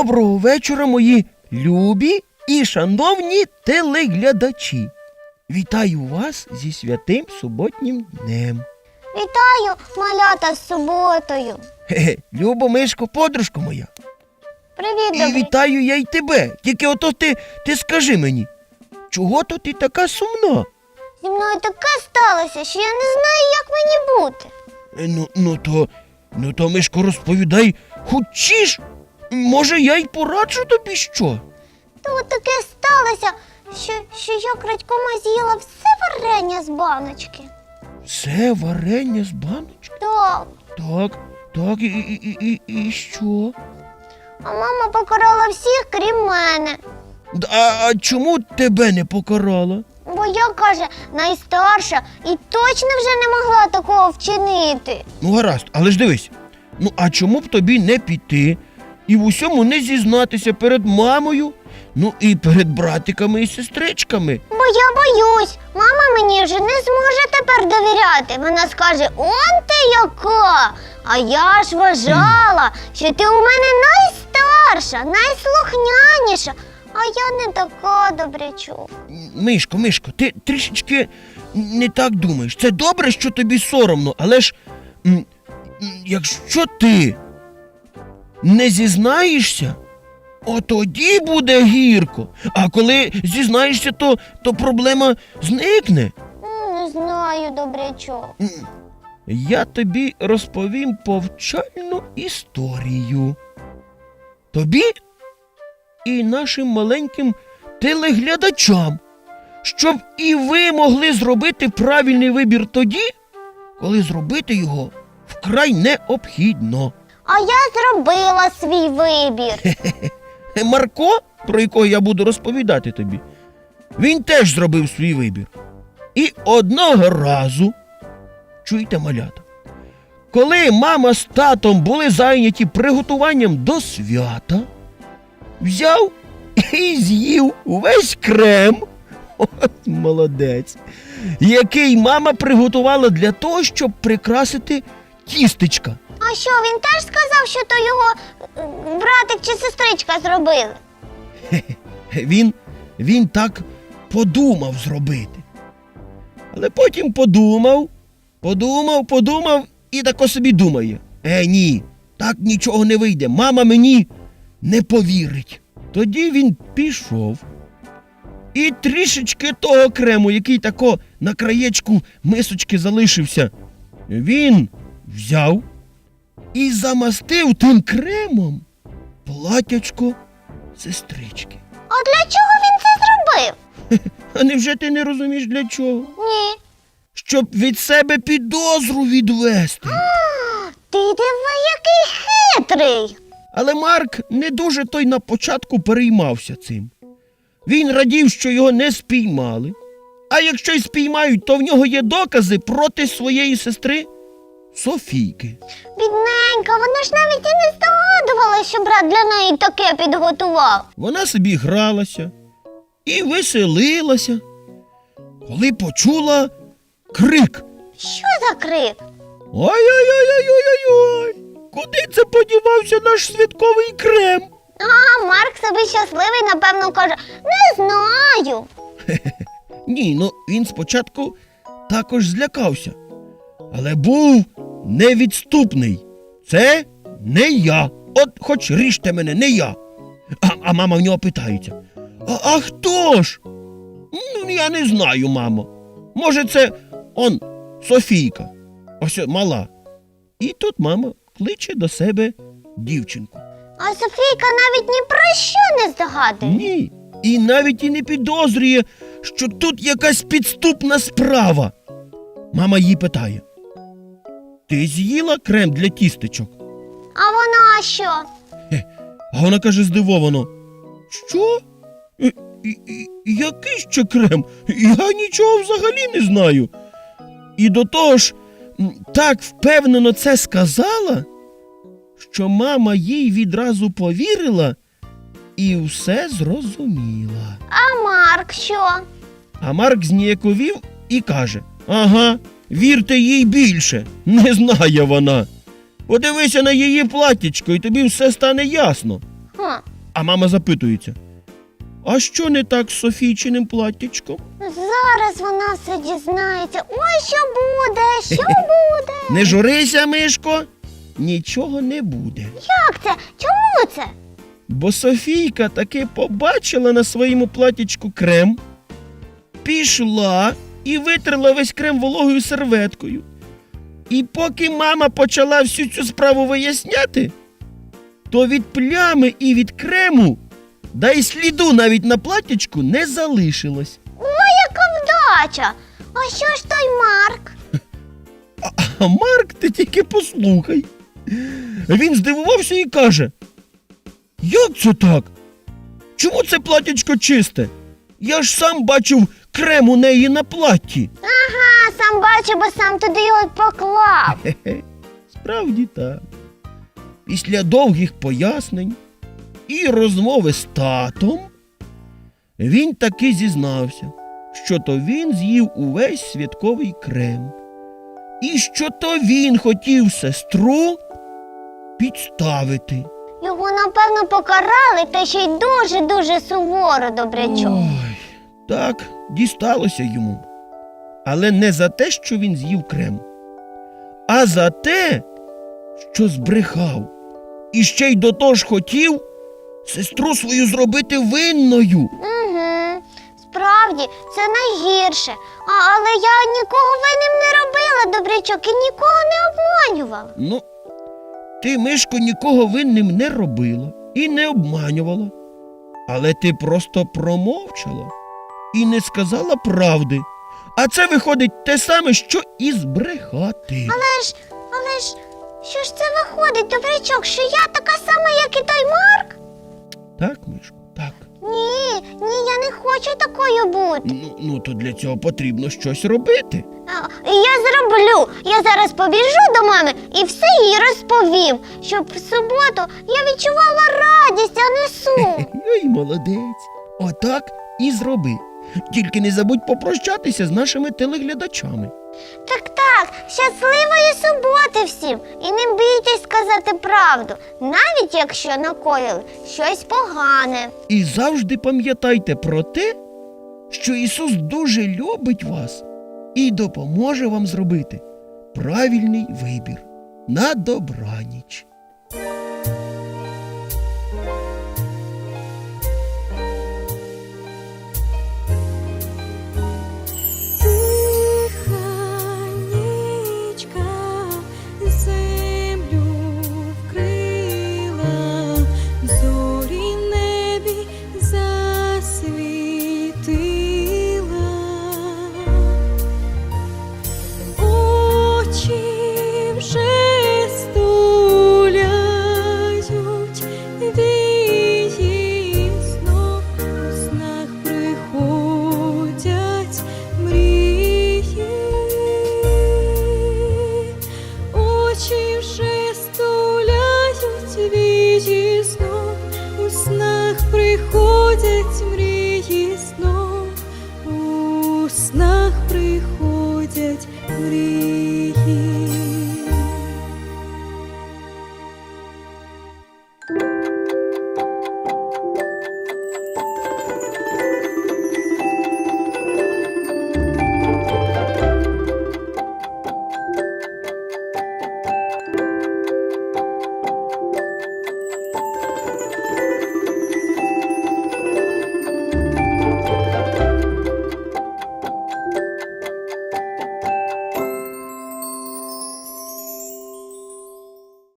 Доброго вечора, мої любі і шановні телеглядачі. Вітаю вас зі святим суботнім днем. Вітаю, малята з суботою. Хе-хе, Любо Мишко, подружко моя. Привіт, І добрий. вітаю я й тебе. Тільки ото ти, ти скажи мені, чого то ти така сумна? Зі мною таке сталося, що я не знаю, як мені бути. Е, Ну, ну то, ну то Мишко, розповідай хочеш. Може, я й пораджу тобі що? То от таке сталося, що, що я крадькома з'їла все варення з баночки. Це варення з баночки? Так. Так, так, і, і, і, і що? А мама покарала всіх, крім мене. А, а чому тебе не покарала? Бо я, каже, найстарша і точно вже не могла такого вчинити. Ну, гаразд, але ж дивись. Ну, а чому б тобі не піти і в усьому не зізнатися перед мамою, ну і перед братиками і сестричками? Бо я боюсь, мама мені вже не зможе тепер довіряти. Вона скаже, он ти яка. А я ж вважала, що ти у мене найстарша, найслухняніша, а я не така добрячок. Мишко, Мишко, ти трішечки не так думаєш. Це добре, що тобі соромно, але ж м, якщо ти не зізнаєшся, от тоді буде гірко. А коли зізнаєшся, то, то проблема зникне. Не знаю, добрячок. Я тобі розповім повчальну історію. Тобі і нашим маленьким телеглядачам, щоб і ви могли зробити правильний вибір тоді, коли зробити його вкрай необхідно. А я зробила свій вибір. Марко, про якого я буду розповідати тобі, він теж зробив свій вибір. І одного разу, чуєте, малята, коли мама з татом були зайняті приготуванням до свята, взяв і з'їв увесь крем. От молодець, який мама приготувала для того, щоб прикрасити тістечка. А що, він теж сказав, що то його братик чи сестричка зробили? Він, він так подумав зробити. Але потім подумав, подумав, подумав і тако собі думає. Е, ні, так нічого не вийде. Мама мені не повірить. Тоді він пішов. І трішечки того крему, який тако на краєчку мисочки залишився, він взяв і замастив тим кремом платячко сестрички. А для чого він це зробив? А невже ти не розумієш для чого? Ні. Щоб від себе підозру відвести. Ти диви, який хитрий. Але Марк не дуже той на початку переймався цим. Він радів, що його не спіймали. А якщо й спіймають, то в нього є докази проти своєї сестри Софійки. Бідненька, вона ж навіть і не здогадувалася, що брат для неї таке підготував. Вона собі гралася і веселилася, коли почула крик. Що за крик? Ой-ой-ой-ой-ой-ой! Куди це подівався наш святковий крем? А Марк собі щасливий, напевно, каже, не знаю. Ні, ну він спочатку також злякався. Але був невідступний. Це не я. От хоч ріжте мене, не я. А, а мама в нього питається: А, а хто ж? Ну, я не знаю, мамо. Може, це он Софійка. Ось мала. І тут мама кличе до себе дівчинку. А Софійка навіть ні про що не здогадує. Ні. І навіть і не підозрює, що тут якась підступна справа. Мама її питає: Ти з'їла крем для тістечок? А вона що? А вона каже здивовано: Що? Е, і- і- Який ще крем? Я нічого взагалі не знаю. І до того ж, м, так впевнено це сказала, що мама їй відразу повірила і все зрозуміла. А Марк що? А Марк зніяковів і каже: Ага, вірте їй більше, не знає вона. Подивися на її платічко, і тобі все стане ясно. Хм, А мама запитується: А що не так з Софійчиним платтячком? Зараз вона все дізнається. Ой, що буде, що буде? Не журися, Мишко, нічого не буде. Як це? Чому це? Бо Софійка таки побачила на своєму платічку крем, пішла і витерла весь крем вологою серветкою. І поки мама почала всю цю справу виясняти, то від плями і від крему, да й сліду навіть на платічку не залишилось. Ой, яка вдача! А що ж той Марк? А Марк, ти тільки послухай. Він здивувався і каже: Як це так? Чому це платячко чисте? Я ж сам бачив крем у неї на платті. Ага, сам бачив, бо сам туди його поклав. Хе-хе, Справді так. Після довгих пояснень і розмови з татом він таки зізнався, що то він з'їв увесь святковий крем, і що то він хотів сестру підставити. Його, напевно, покарали, та ще й дуже-дуже суворо, добрячок. Ой, так, дісталося йому. Але не за те, що він з'їв крем, а за те, що збрехав. І ще й до того ж хотів сестру свою зробити винною. Угу. Справді, це найгірше. А, але я нікого винним не робила, добрячок, і нікого не обманювала. Ну, ти, Мишко, нікого винним не робила і не обманювала. Але ти просто промовчала і не сказала правди. А це виходить те саме, що і збрехати. Але ж, але ж, що ж це виходить, добрячок, що я така сама, як і той Марк? Так, Мишко, так. Ні, ні, я не хочу такою бути. Ну, ну то для цього потрібно щось робити. А, я зроблю. Я зараз побіжу до мами і все їй розповім, щоб в суботу я відчувала радість, а не сум. Ой, молодець. Отак і зроби. Тільки не забудь попрощатися з нашими телеглядачами. Так, так, щасливої суботи всім! І не бійтесь сказати правду, навіть якщо накоїли щось погане. І завжди пам'ятайте про те, що Ісус дуже любить вас і допоможе вам зробити правильний вибір на добраніч.